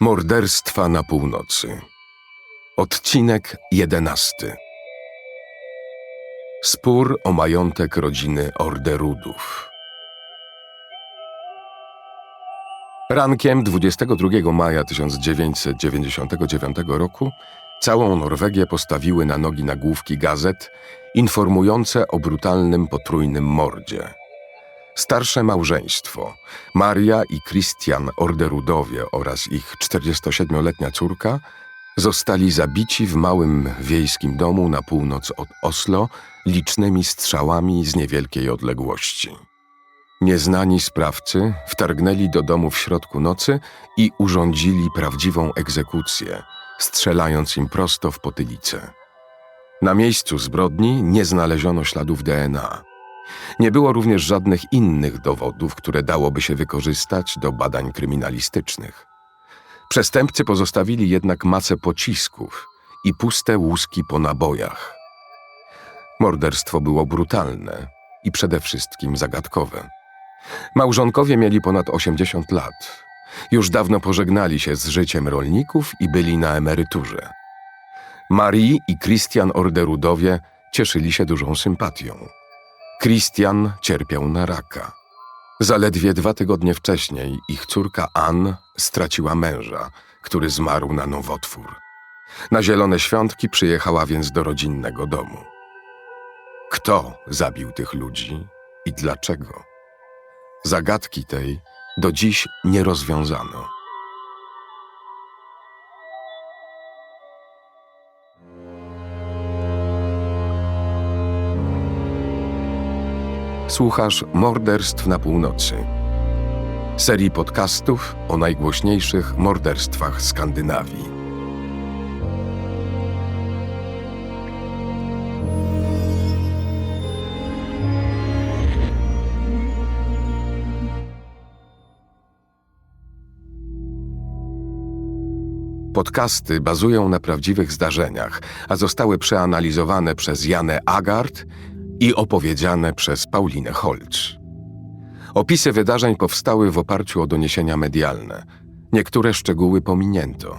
Morderstwa na północy. Odcinek jedenasty. Spór o majątek rodziny Orderudów. Rankiem 22 maja 1999 roku całą Norwegię postawiły na nogi nagłówki gazet informujące o brutalnym potrójnym mordzie. Starsze małżeństwo, Maria i Christian Orderudowie oraz ich 47-letnia córka, zostali zabici w małym wiejskim domu na północ od Oslo licznymi strzałami z niewielkiej odległości. Nieznani sprawcy wtargnęli do domu w środku nocy i urządzili prawdziwą egzekucję, strzelając im prosto w potylicę. Na miejscu zbrodni nie znaleziono śladów DNA. Nie było również żadnych innych dowodów, które dałoby się wykorzystać do badań kryminalistycznych. Przestępcy pozostawili jednak masę pocisków i puste łuski po nabojach. Morderstwo było brutalne i przede wszystkim zagadkowe. Małżonkowie mieli ponad 80 lat. Już dawno pożegnali się z życiem rolników i byli na emeryturze. Marii i Christian Orderudowie cieszyli się dużą sympatią. Christian cierpiał na raka. Zaledwie dwa tygodnie wcześniej ich córka Ann straciła męża, który zmarł na nowotwór. Na zielone świątki przyjechała więc do rodzinnego domu. Kto zabił tych ludzi i dlaczego? Zagadki tej do dziś nie rozwiązano. Słuchasz Morderstw na północy. Serii podcastów o najgłośniejszych morderstwach Skandynawii. Podcasty bazują na prawdziwych zdarzeniach, a zostały przeanalizowane przez Janę Agard i opowiedziane przez Paulinę Holcz. Opisy wydarzeń powstały w oparciu o doniesienia medialne. Niektóre szczegóły pominięto.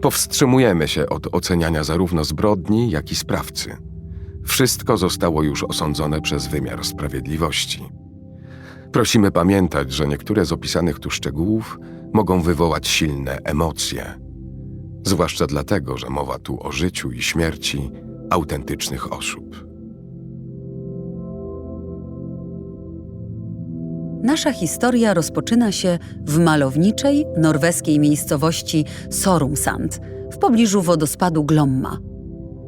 Powstrzymujemy się od oceniania zarówno zbrodni, jak i sprawcy. Wszystko zostało już osądzone przez wymiar sprawiedliwości. Prosimy pamiętać, że niektóre z opisanych tu szczegółów mogą wywołać silne emocje. Zwłaszcza dlatego, że mowa tu o życiu i śmierci autentycznych osób. Nasza historia rozpoczyna się w malowniczej norweskiej miejscowości Sorumsand w pobliżu wodospadu Glomma.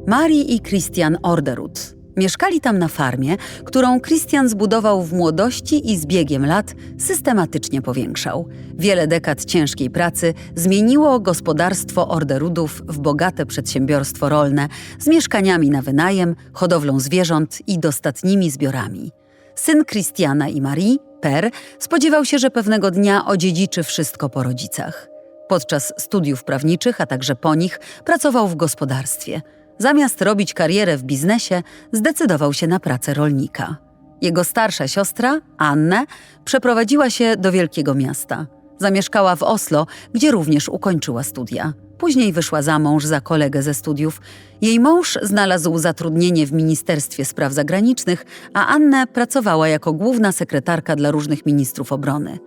Mari i Christian Orderud mieszkali tam na farmie, którą Christian zbudował w młodości i z biegiem lat systematycznie powiększał. Wiele dekad ciężkiej pracy zmieniło gospodarstwo Orderudów w bogate przedsiębiorstwo rolne z mieszkaniami na wynajem, hodowlą zwierząt i dostatnimi zbiorami. Syn Christiana i Marii, Per, spodziewał się, że pewnego dnia odziedziczy wszystko po rodzicach. Podczas studiów prawniczych, a także po nich, pracował w gospodarstwie. Zamiast robić karierę w biznesie, zdecydował się na pracę rolnika. Jego starsza siostra, Anne, przeprowadziła się do wielkiego miasta. Zamieszkała w Oslo, gdzie również ukończyła studia. Później wyszła za mąż za kolegę ze studiów. Jej mąż znalazł zatrudnienie w Ministerstwie Spraw Zagranicznych, a Anne pracowała jako główna sekretarka dla różnych ministrów obrony.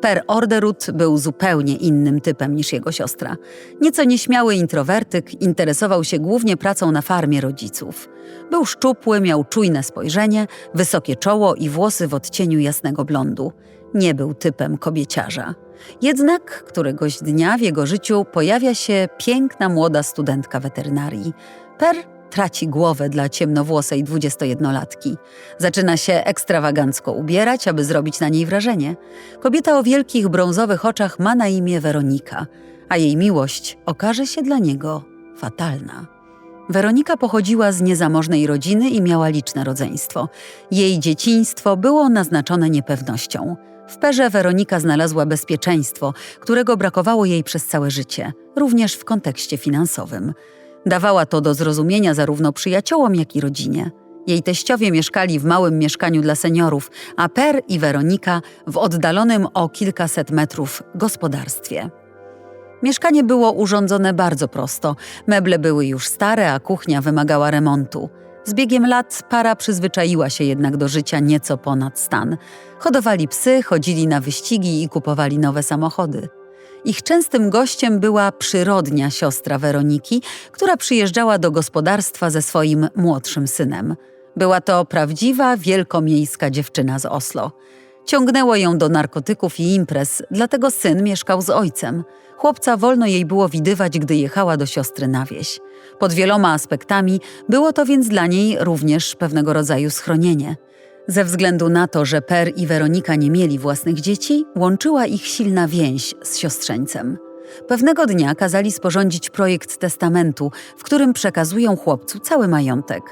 Per Orderud był zupełnie innym typem niż jego siostra. Nieco nieśmiały introwertyk, interesował się głównie pracą na farmie rodziców. Był szczupły, miał czujne spojrzenie, wysokie czoło i włosy w odcieniu jasnego blondu. Nie był typem kobieciarza. Jednak któregoś dnia w jego życiu pojawia się piękna młoda studentka weterynarii. Per traci głowę dla ciemnowłosej 21-latki. Zaczyna się ekstrawagancko ubierać, aby zrobić na niej wrażenie. Kobieta o wielkich brązowych oczach ma na imię Weronika, a jej miłość okaże się dla niego fatalna. Weronika pochodziła z niezamożnej rodziny i miała liczne rodzeństwo. Jej dzieciństwo było naznaczone niepewnością. W Perze Weronika znalazła bezpieczeństwo, którego brakowało jej przez całe życie, również w kontekście finansowym. Dawała to do zrozumienia zarówno przyjaciołom, jak i rodzinie. Jej teściowie mieszkali w małym mieszkaniu dla seniorów, a Per i Weronika w oddalonym o kilkaset metrów gospodarstwie. Mieszkanie było urządzone bardzo prosto. Meble były już stare, a kuchnia wymagała remontu. Z biegiem lat para przyzwyczaiła się jednak do życia nieco ponad stan. Hodowali psy, chodzili na wyścigi i kupowali nowe samochody. Ich częstym gościem była przyrodnia siostra Weroniki, która przyjeżdżała do gospodarstwa ze swoim młodszym synem. Była to prawdziwa, wielkomiejska dziewczyna z Oslo. Ciągnęło ją do narkotyków i imprez, dlatego syn mieszkał z ojcem. Chłopca wolno jej było widywać, gdy jechała do siostry na wieś. Pod wieloma aspektami było to więc dla niej również pewnego rodzaju schronienie. Ze względu na to, że Per i Weronika nie mieli własnych dzieci, łączyła ich silna więź z siostrzeńcem. Pewnego dnia kazali sporządzić projekt testamentu, w którym przekazują chłopcu cały majątek.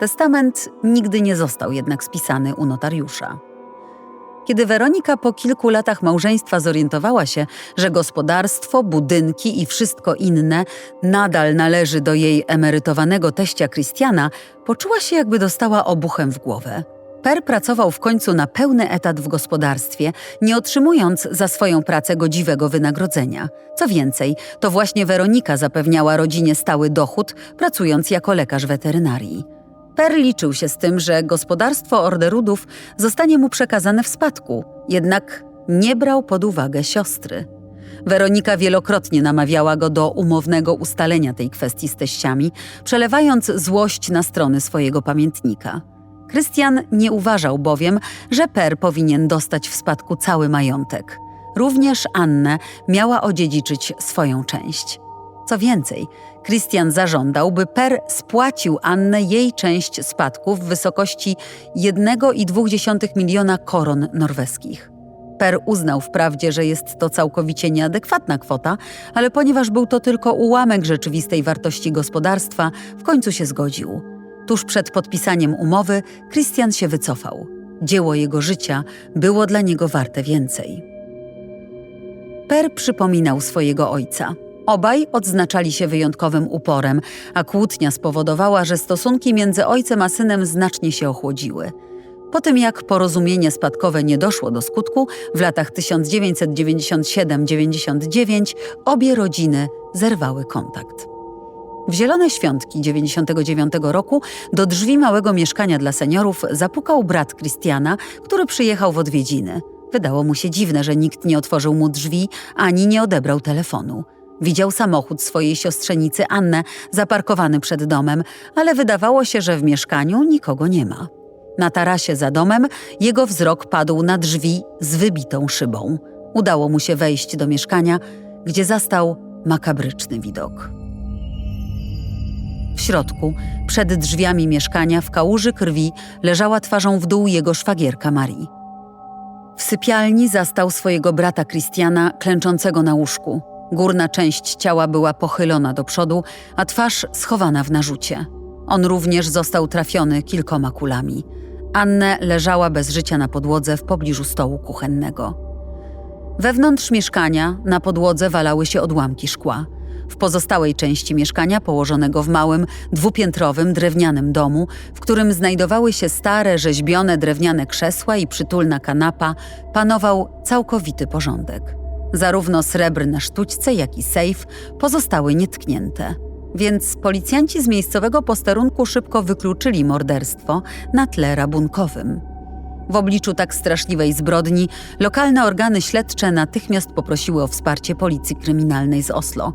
Testament nigdy nie został jednak spisany u notariusza. Kiedy Weronika po kilku latach małżeństwa zorientowała się, że gospodarstwo, budynki i wszystko inne nadal należy do jej emerytowanego teścia Christiana, poczuła się jakby dostała obuchem w głowę. Per pracował w końcu na pełny etat w gospodarstwie, nie otrzymując za swoją pracę godziwego wynagrodzenia. Co więcej, to właśnie Weronika zapewniała rodzinie stały dochód, pracując jako lekarz weterynarii. Per liczył się z tym, że gospodarstwo Orderudów zostanie mu przekazane w spadku, jednak nie brał pod uwagę siostry. Weronika wielokrotnie namawiała go do umownego ustalenia tej kwestii z teściami, przelewając złość na strony swojego pamiętnika. Krystian nie uważał bowiem, że Per powinien dostać w spadku cały majątek. Również Annę miała odziedziczyć swoją część. Co więcej, Krystian zażądał, by Per spłacił Annę jej część spadku w wysokości 1,2 miliona koron norweskich. Per uznał wprawdzie, że jest to całkowicie nieadekwatna kwota, ale ponieważ był to tylko ułamek rzeczywistej wartości gospodarstwa, w końcu się zgodził. Tuż przed podpisaniem umowy Krystian się wycofał. Dzieło jego życia było dla niego warte więcej. Per przypominał swojego ojca. Obaj odznaczali się wyjątkowym uporem, a kłótnia spowodowała, że stosunki między ojcem a synem znacznie się ochłodziły. Po tym jak porozumienie spadkowe nie doszło do skutku, w latach 1997-99 obie rodziny zerwały kontakt. W Zielone Świątki 99 roku do drzwi małego mieszkania dla seniorów zapukał brat Krystiana, który przyjechał w odwiedziny. Wydało mu się dziwne, że nikt nie otworzył mu drzwi ani nie odebrał telefonu. Widział samochód swojej siostrzenicy Annę zaparkowany przed domem, ale wydawało się, że w mieszkaniu nikogo nie ma. Na tarasie za domem jego wzrok padł na drzwi z wybitą szybą. Udało mu się wejść do mieszkania, gdzie zastał makabryczny widok. W środku, przed drzwiami mieszkania, w kałuży krwi, leżała twarzą w dół jego szwagierka Marii. W sypialni zastał swojego brata Krystiana klęczącego na łóżku. Górna część ciała była pochylona do przodu, a twarz schowana w narzucie. On również został trafiony kilkoma kulami. Annę leżała bez życia na podłodze w pobliżu stołu kuchennego. Wewnątrz mieszkania na podłodze walały się odłamki szkła. W pozostałej części mieszkania, położonego w małym, dwupiętrowym, drewnianym domu, w którym znajdowały się stare, rzeźbione drewniane krzesła i przytulna kanapa, panował całkowity porządek. Zarówno srebrne sztućce, jak i sejf pozostały nietknięte. Więc policjanci z miejscowego posterunku szybko wykluczyli morderstwo na tle rabunkowym. W obliczu tak straszliwej zbrodni lokalne organy śledcze natychmiast poprosiły o wsparcie policji kryminalnej z Oslo.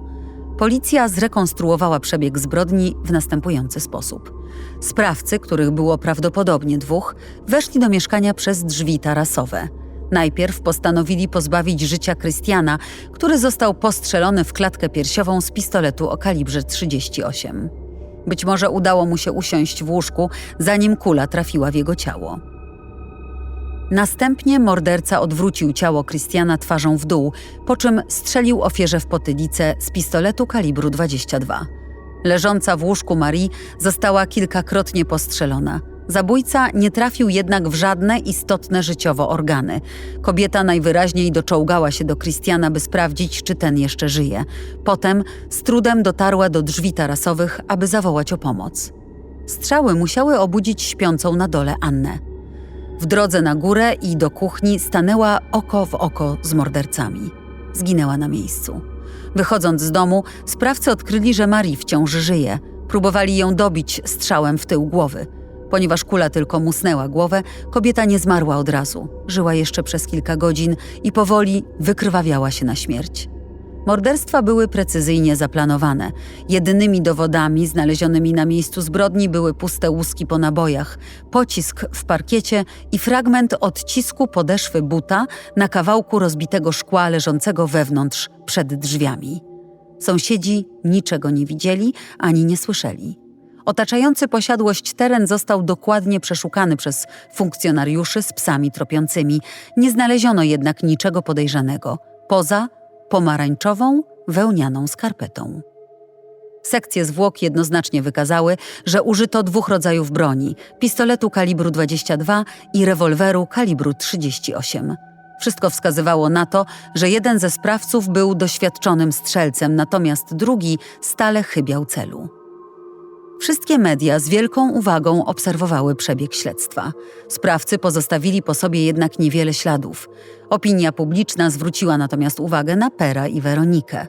Policja zrekonstruowała przebieg zbrodni w następujący sposób. Sprawcy, których było prawdopodobnie dwóch, weszli do mieszkania przez drzwi tarasowe. Najpierw postanowili pozbawić życia Krystiana, który został postrzelony w klatkę piersiową z pistoletu o kalibrze 38. Być może udało mu się usiąść w łóżku, zanim kula trafiła w jego ciało. Następnie morderca odwrócił ciało Krystiana twarzą w dół, po czym strzelił ofierze w potylicę z pistoletu kalibru 22. Leżąca w łóżku Marii została kilkakrotnie postrzelona. Zabójca nie trafił jednak w żadne istotne życiowo organy. Kobieta najwyraźniej doczołgała się do Krystiana, by sprawdzić, czy ten jeszcze żyje. Potem z trudem dotarła do drzwi tarasowych, aby zawołać o pomoc. Strzały musiały obudzić śpiącą na dole Annę. W drodze na górę i do kuchni stanęła oko w oko z mordercami. Zginęła na miejscu. Wychodząc z domu, sprawcy odkryli, że Marii wciąż żyje. Próbowali ją dobić strzałem w tył głowy. Ponieważ kula tylko musnęła głowę, kobieta nie zmarła od razu. Żyła jeszcze przez kilka godzin i powoli wykrwawiała się na śmierć. Morderstwa były precyzyjnie zaplanowane. Jedynymi dowodami znalezionymi na miejscu zbrodni były puste łuski po nabojach, pocisk w parkiecie i fragment odcisku podeszwy buta na kawałku rozbitego szkła leżącego wewnątrz przed drzwiami. Sąsiedzi niczego nie widzieli ani nie słyszeli. Otaczający posiadłość teren został dokładnie przeszukany przez funkcjonariuszy z psami tropiącymi. Nie znaleziono jednak niczego podejrzanego, poza pomarańczową, wełnianą skarpetą. Sekcje zwłok jednoznacznie wykazały, że użyto dwóch rodzajów broni: pistoletu kalibru 22 i rewolweru kalibru 38. Wszystko wskazywało na to, że jeden ze sprawców był doświadczonym strzelcem, natomiast drugi stale chybiał celu. Wszystkie media z wielką uwagą obserwowały przebieg śledztwa. Sprawcy pozostawili po sobie jednak niewiele śladów. Opinia publiczna zwróciła natomiast uwagę na Pera i Weronikę.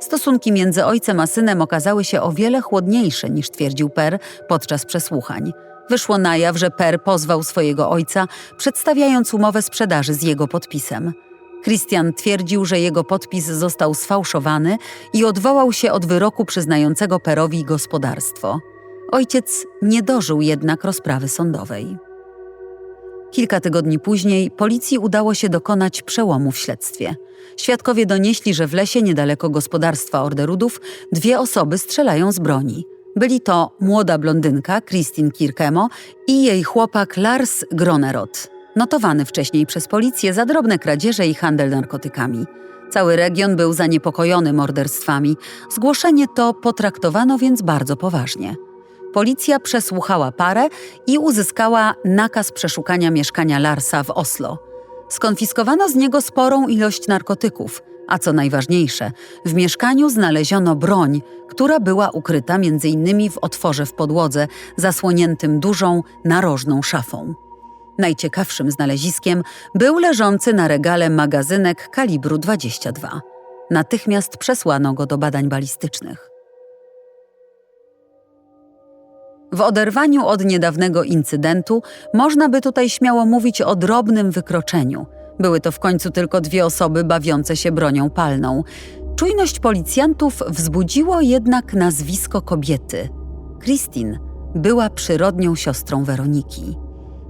Stosunki między ojcem a synem okazały się o wiele chłodniejsze niż twierdził Per podczas przesłuchań. Wyszło na jaw, że Per pozwał swojego ojca, przedstawiając umowę sprzedaży z jego podpisem. Christian twierdził, że jego podpis został sfałszowany i odwołał się od wyroku przyznającego Perowi gospodarstwo. Ojciec nie dożył jednak rozprawy sądowej. Kilka tygodni później policji udało się dokonać przełomu w śledztwie. Świadkowie donieśli, że w lesie niedaleko gospodarstwa Orderudów dwie osoby strzelają z broni. Byli to młoda blondynka Christine Kirkemo i jej chłopak Lars Gronerod, notowany wcześniej przez policję za drobne kradzieże i handel narkotykami. Cały region był zaniepokojony morderstwami. Zgłoszenie to potraktowano więc bardzo poważnie. Policja przesłuchała parę i uzyskała nakaz przeszukania mieszkania Larsa w Oslo. Skonfiskowano z niego sporą ilość narkotyków, a co najważniejsze, w mieszkaniu znaleziono broń, która była ukryta m.in. w otworze w podłodze, zasłoniętym dużą, narożną szafą. Najciekawszym znaleziskiem był leżący na regale magazynek kalibru 22. Natychmiast przesłano go do badań balistycznych. W oderwaniu od niedawnego incydentu można by tutaj śmiało mówić o drobnym wykroczeniu. Były to w końcu tylko dwie osoby bawiące się bronią palną. Czujność policjantów wzbudziło jednak nazwisko kobiety. Christine była przyrodnią siostrą Weroniki.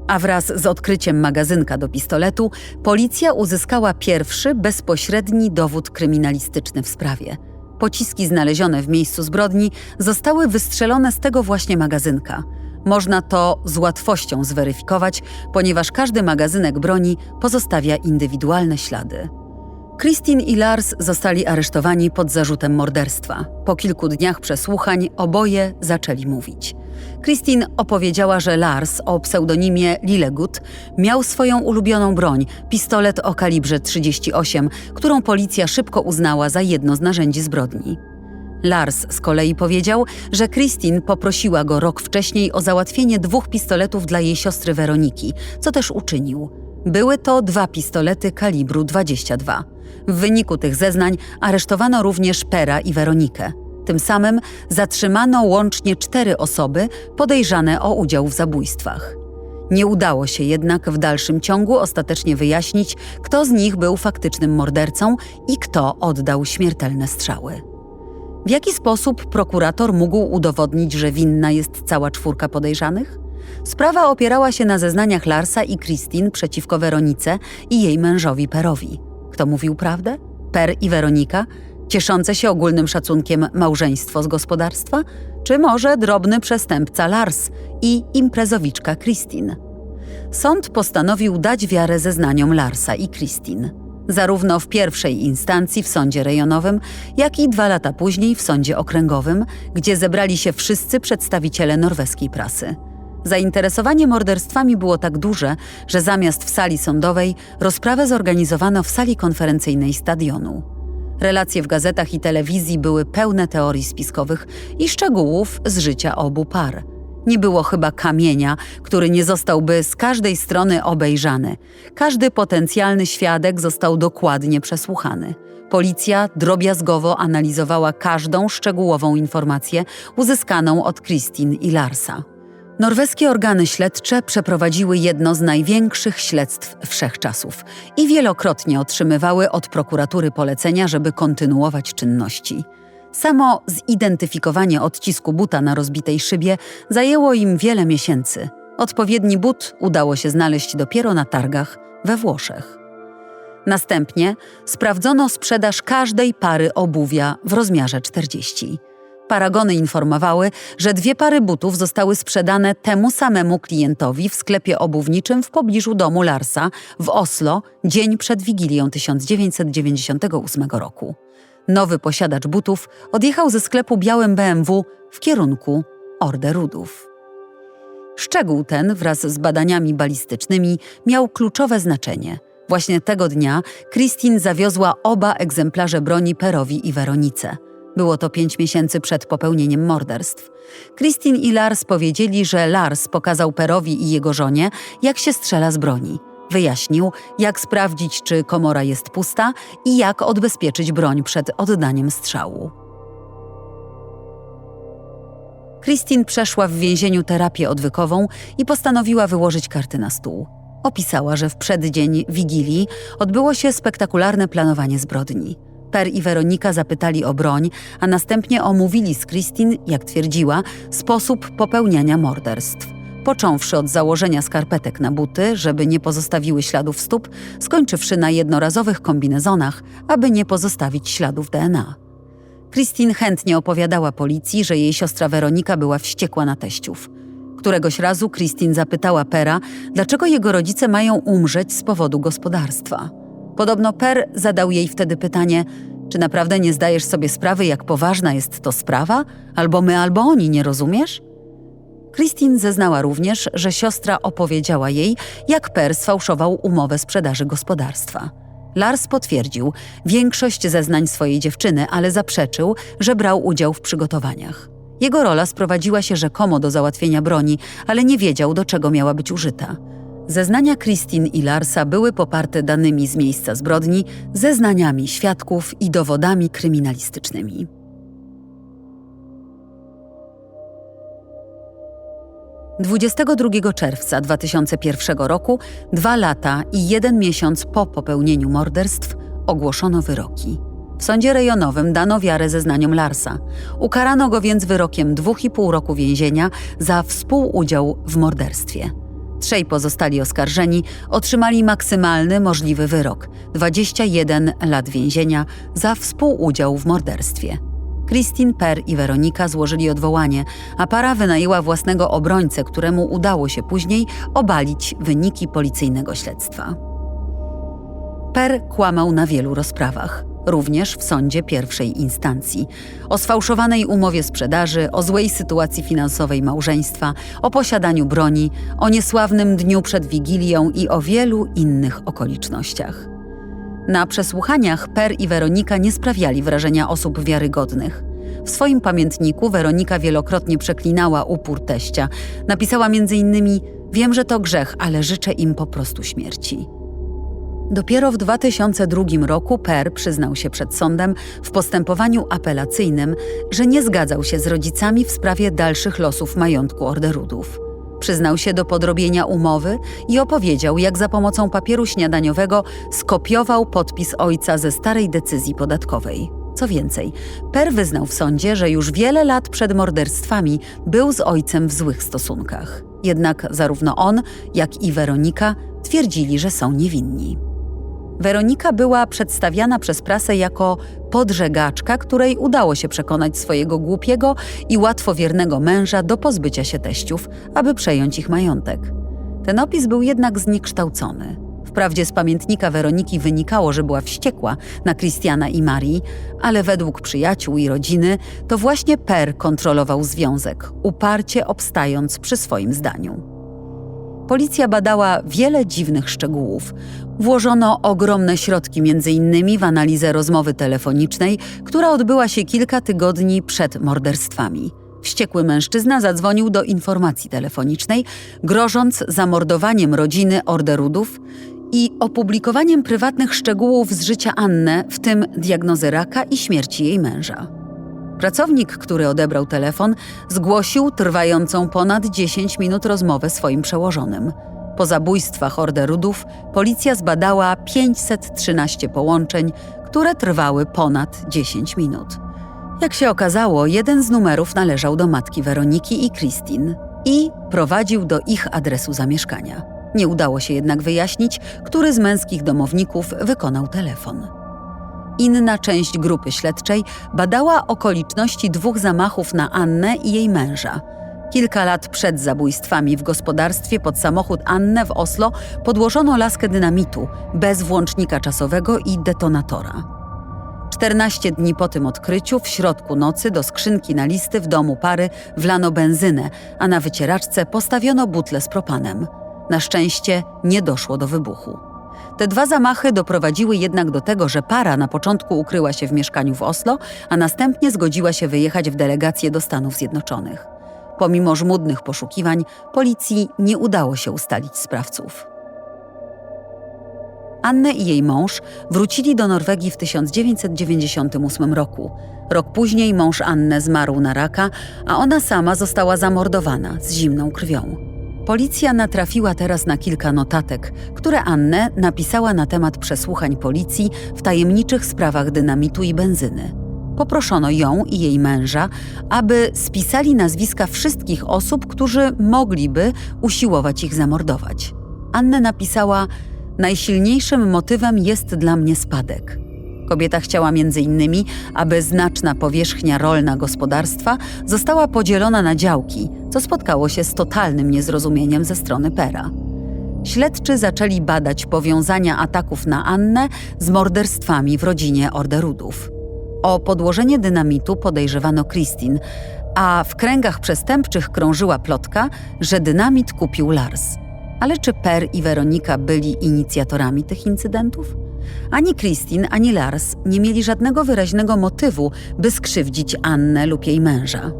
A wraz z odkryciem magazynka do pistoletu, policja uzyskała pierwszy, bezpośredni dowód kryminalistyczny w sprawie. Pociski znalezione w miejscu zbrodni zostały wystrzelone z tego właśnie magazynka. Można to z łatwością zweryfikować, ponieważ każdy magazynek broni pozostawia indywidualne ślady. Christine i Lars zostali aresztowani pod zarzutem morderstwa. Po kilku dniach przesłuchań oboje zaczęli mówić. Christine opowiedziała, że Lars o pseudonimie Lilegut miał swoją ulubioną broń, pistolet o kalibrze 38, którą policja szybko uznała za jedno z narzędzi zbrodni. Lars z kolei powiedział, że Christine poprosiła go rok wcześniej o załatwienie dwóch pistoletów dla jej siostry Weroniki, co też uczynił. Były to dwa pistolety kalibru 22. W wyniku tych zeznań aresztowano również Pera i Weronikę. Tym samym zatrzymano łącznie cztery osoby podejrzane o udział w zabójstwach. Nie udało się jednak w dalszym ciągu ostatecznie wyjaśnić, kto z nich był faktycznym mordercą i kto oddał śmiertelne strzały. W jaki sposób prokurator mógł udowodnić, że winna jest cała czwórka podejrzanych? Sprawa opierała się na zeznaniach Larsa i Christine przeciwko Weronice i jej mężowi Perowi. Kto mówił prawdę? Per i Weronika? Cieszące się ogólnym szacunkiem małżeństwo z gospodarstwa? Czy może drobny przestępca Lars i imprezowiczka Christine? Sąd postanowił dać wiarę zeznaniom Larsa i Christine. Zarówno w pierwszej instancji w sądzie rejonowym, jak i dwa lata później w sądzie okręgowym, gdzie zebrali się wszyscy przedstawiciele norweskiej prasy. Zainteresowanie morderstwami było tak duże, że zamiast w sali sądowej rozprawę zorganizowano w sali konferencyjnej stadionu. Relacje w gazetach i telewizji były pełne teorii spiskowych i szczegółów z życia obu par. Nie było chyba kamienia, który nie zostałby z każdej strony obejrzany. Każdy potencjalny świadek został dokładnie przesłuchany. Policja drobiazgowo analizowała każdą szczegółową informację uzyskaną od Christine i Larsa. Norweskie organy śledcze przeprowadziły jedno z największych śledztw wszechczasów i wielokrotnie otrzymywały od prokuratury polecenia, żeby kontynuować czynności. Samo zidentyfikowanie odcisku buta na rozbitej szybie zajęło im wiele miesięcy. Odpowiedni but udało się znaleźć dopiero na targach we Włoszech. Następnie sprawdzono sprzedaż każdej pary obuwia w rozmiarze 40. Paragony informowały, że dwie pary butów zostały sprzedane temu samemu klientowi w sklepie obuwniczym w pobliżu domu Larsa w Oslo dzień przed Wigilią 1998 roku. Nowy posiadacz butów odjechał ze sklepu białym BMW w kierunku Orderudów. Szczegół ten wraz z badaniami balistycznymi miał kluczowe znaczenie. Właśnie tego dnia Christine zawiozła oba egzemplarze broni Perowi i Weronice. Było to pięć miesięcy przed popełnieniem morderstw. Christine i Lars powiedzieli, że Lars pokazał Perowi i jego żonie, jak się strzela z broni. Wyjaśnił, jak sprawdzić, czy komora jest pusta i jak odbezpieczyć broń przed oddaniem strzału. Christine przeszła w więzieniu terapię odwykową i postanowiła wyłożyć karty na stół. Opisała, że w przeddzień Wigilii odbyło się spektakularne planowanie zbrodni. Per i Weronika zapytali o broń, a następnie omówili z Christine, jak twierdziła, sposób popełniania morderstw. Począwszy od założenia skarpetek na buty, żeby nie pozostawiły śladów stóp, skończywszy na jednorazowych kombinezonach, aby nie pozostawić śladów DNA. Christine chętnie opowiadała policji, że jej siostra Weronika była wściekła na teściów. Któregoś razu Christine zapytała Pera, dlaczego jego rodzice mają umrzeć z powodu gospodarstwa. Podobno Per zadał jej wtedy pytanie: Czy naprawdę nie zdajesz sobie sprawy, jak poważna jest to sprawa? Albo my, albo oni, nie rozumiesz? Christine zeznała również, że siostra opowiedziała jej, jak Per sfałszował umowę sprzedaży gospodarstwa. Lars potwierdził większość zeznań swojej dziewczyny, ale zaprzeczył, że brał udział w przygotowaniach. Jego rola sprowadziła się rzekomo do załatwienia broni, ale nie wiedział, do czego miała być użyta. Zeznania Christine i Larsa były poparte danymi z miejsca zbrodni, zeznaniami świadków i dowodami kryminalistycznymi. Dwudziestego 22 czerwca 2001 roku, dwa lata i jeden miesiąc po popełnieniu morderstw, ogłoszono wyroki. W sądzie rejonowym dano wiarę zeznaniom Larsa. Ukarano go więc wyrokiem dwóch i pół roku więzienia za współudział w morderstwie. Trzej pozostali oskarżeni otrzymali maksymalny możliwy wyrok 21 lat więzienia za współudział w morderstwie. Christine Per i Weronika złożyli odwołanie, a para wynajęła własnego obrońcę, któremu udało się później obalić wyniki policyjnego śledztwa. Per kłamał na wielu rozprawach, również w sądzie pierwszej instancji. O sfałszowanej umowie sprzedaży, o złej sytuacji finansowej małżeństwa, o posiadaniu broni, o niesławnym dniu przed Wigilią i o wielu innych okolicznościach. Na przesłuchaniach Per i Weronika nie sprawiali wrażenia osób wiarygodnych. W swoim pamiętniku Weronika wielokrotnie przeklinała upór teścia. Napisała m.in.: Wiem, że to grzech, ale życzę im po prostu śmierci. Dopiero w 2002 roku Per przyznał się przed sądem w postępowaniu apelacyjnym, że nie zgadzał się z rodzicami w sprawie dalszych losów majątku Orderudów. Przyznał się do podrobienia umowy i opowiedział, jak za pomocą papieru śniadaniowego skopiował podpis ojca ze starej decyzji podatkowej. Co więcej, Per wyznał w sądzie, że już wiele lat przed morderstwami był z ojcem w złych stosunkach. Jednak zarówno on, jak i Weronika twierdzili, że są niewinni. Weronika była przedstawiana przez prasę jako podżegaczka, której udało się przekonać swojego głupiego i łatwowiernego męża do pozbycia się teściów, aby przejąć ich majątek. Ten opis był jednak zniekształcony. Wprawdzie z pamiętnika Weroniki wynikało, że była wściekła na Christiana i Marii, ale według przyjaciół i rodziny to właśnie Per kontrolował związek, uparcie obstając przy swoim zdaniu. Policja badała wiele dziwnych szczegółów. Włożono ogromne środki m.in. w analizę rozmowy telefonicznej, która odbyła się kilka tygodni przed morderstwami. Wściekły mężczyzna zadzwonił do informacji telefonicznej, grożąc zamordowaniem rodziny Orderudów i opublikowaniem prywatnych szczegółów z życia Anny, w tym diagnozy raka i śmierci jej męża. Pracownik, który odebrał telefon, zgłosił trwającą ponad 10 minut rozmowę swoim przełożonym. Po zabójstwach Orderudów policja zbadała 513 połączeń, które trwały ponad 10 minut. Jak się okazało, jeden z numerów należał do matki Weroniki i Christine i prowadził do ich adresu zamieszkania. Nie udało się jednak wyjaśnić, który z męskich domowników wykonał telefon. Inna część grupy śledczej badała okoliczności dwóch zamachów na Annę i jej męża. Kilka lat przed zabójstwami w gospodarstwie pod samochód Annę w Oslo podłożono laskę dynamitu bez włącznika czasowego i detonatora. 14 dni po tym odkryciu w środku nocy do skrzynki na listy w domu pary wlano benzynę, a na wycieraczce postawiono butle z propanem. Na szczęście nie doszło do wybuchu. Te dwa zamachy doprowadziły jednak do tego, że para na początku ukryła się w mieszkaniu w Oslo, a następnie zgodziła się wyjechać w delegację do Stanów Zjednoczonych. Pomimo żmudnych poszukiwań, policji nie udało się ustalić sprawców. Annę i jej mąż wrócili do Norwegii w 1998 roku. Rok później mąż Annę zmarł na raka, a ona sama została zamordowana z zimną krwią. Policja natrafiła teraz na kilka notatek, które Annę napisała na temat przesłuchań policji w tajemniczych sprawach dynamitu i benzyny. Poproszono ją i jej męża, aby spisali nazwiska wszystkich osób, którzy mogliby usiłować ich zamordować. Annę napisała: Najsilniejszym motywem jest dla mnie spadek. Kobieta chciała innymi, aby znaczna powierzchnia rolna gospodarstwa została podzielona na działki, co spotkało się z totalnym niezrozumieniem ze strony Pera. Śledczy zaczęli badać powiązania ataków na Annę z morderstwami w rodzinie Orderudów. O podłożenie dynamitu podejrzewano Christine, a w kręgach przestępczych krążyła plotka, że dynamit kupił Lars. Ale czy Per i Weronika byli inicjatorami tych incydentów? Ani Christine, ani Lars nie mieli żadnego wyraźnego motywu, by skrzywdzić Annę lub jej męża.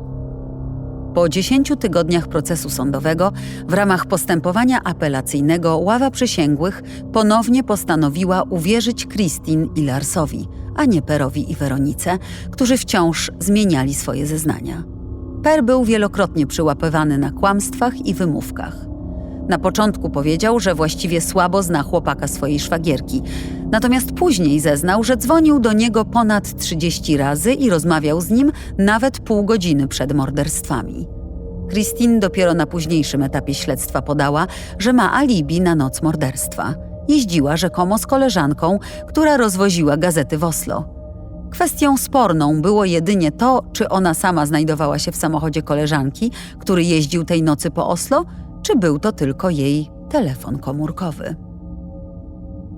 Po 10 tygodniach procesu sądowego, w ramach postępowania apelacyjnego, ława przysięgłych ponownie postanowiła uwierzyć Christine i Larsowi, a nie Perowi i Weronice, którzy wciąż zmieniali swoje zeznania. Per był wielokrotnie przyłapywany na kłamstwach i wymówkach. Na początku powiedział, że właściwie słabo zna chłopaka swojej szwagierki, natomiast później zeznał, że dzwonił do niego ponad 30 razy i rozmawiał z nim nawet pół godziny przed morderstwami. Christine dopiero na późniejszym etapie śledztwa podała, że ma alibi na noc morderstwa. Jeździła rzekomo z koleżanką, która rozwoziła gazety w Oslo. Kwestią sporną było jedynie to, czy ona sama znajdowała się w samochodzie koleżanki, który jeździł tej nocy po Oslo, czy był to tylko jej telefon komórkowy.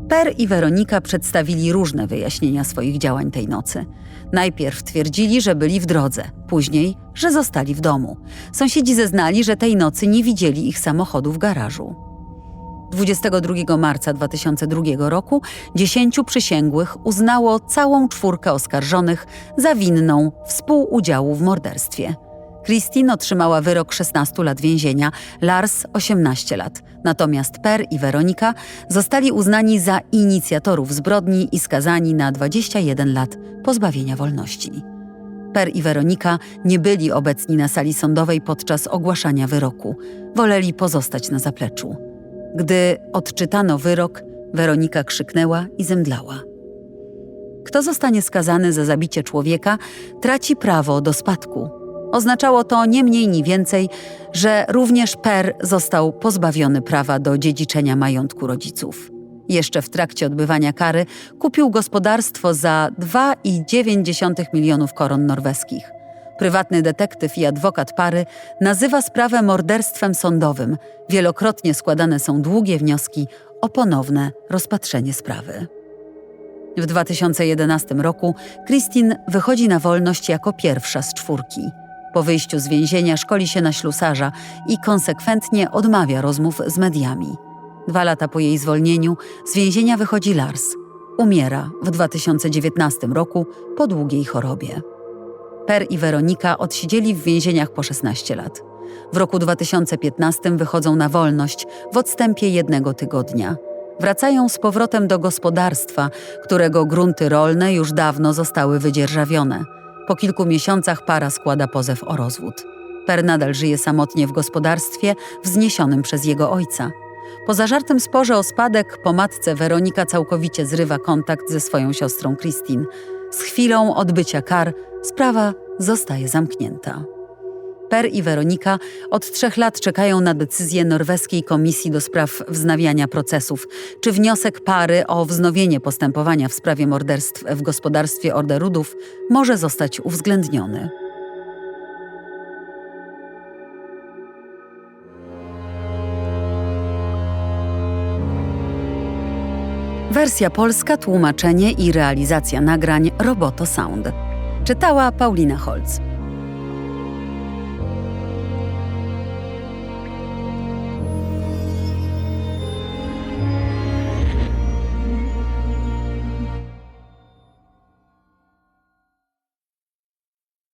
Per i Weronika przedstawili różne wyjaśnienia swoich działań tej nocy. Najpierw twierdzili, że byli w drodze, później, że zostali w domu. Sąsiedzi zeznali, że tej nocy nie widzieli ich samochodu w garażu. 22 marca 2002 roku dziesięciu przysięgłych uznało całą czwórkę oskarżonych za winną współudziału w morderstwie. Christine otrzymała wyrok 16 lat więzienia, Lars 18 lat. Natomiast Per i Weronika zostali uznani za inicjatorów zbrodni i skazani na 21 lat pozbawienia wolności. Per i Weronika nie byli obecni na sali sądowej podczas ogłaszania wyroku. Woleli pozostać na zapleczu. Gdy odczytano wyrok, Weronika krzyknęła i zemdlała. Kto zostanie skazany za zabicie człowieka, traci prawo do spadku. Oznaczało to nie mniej ni więcej, że również Per został pozbawiony prawa do dziedziczenia majątku rodziców. Jeszcze w trakcie odbywania kary kupił gospodarstwo za 2,9 milionów koron norweskich. Prywatny detektyw i adwokat pary nazywa sprawę morderstwem sądowym. Wielokrotnie składane są długie wnioski o ponowne rozpatrzenie sprawy. W 2011 roku Christine wychodzi na wolność jako pierwsza z czwórki. Po wyjściu z więzienia szkoli się na ślusarza i konsekwentnie odmawia rozmów z mediami. Dwa lata po jej zwolnieniu z więzienia wychodzi Lars. Umiera w 2019 roku po długiej chorobie. Per i Weronika odsiedzieli w więzieniach po 16 lat. W roku 2015 wychodzą na wolność w odstępie jednego tygodnia. Wracają z powrotem do gospodarstwa, którego grunty rolne już dawno zostały wydzierżawione. Po kilku miesiącach para składa pozew o rozwód. Per nadal żyje samotnie w gospodarstwie wzniesionym przez jego ojca. Po zażartym sporze o spadek po matce Weronika całkowicie zrywa kontakt ze swoją siostrą Christine. Z chwilą odbycia kar sprawa zostaje zamknięta. Per i Weronika od trzech lat czekają na decyzję norweskiej komisji do spraw wznawiania procesów, czy wniosek pary o wznowienie postępowania w sprawie morderstw w gospodarstwie Orderudów może zostać uwzględniony. Wersja polska, tłumaczenie i realizacja nagrań Roboto Sound. Czytała Paulina Holz.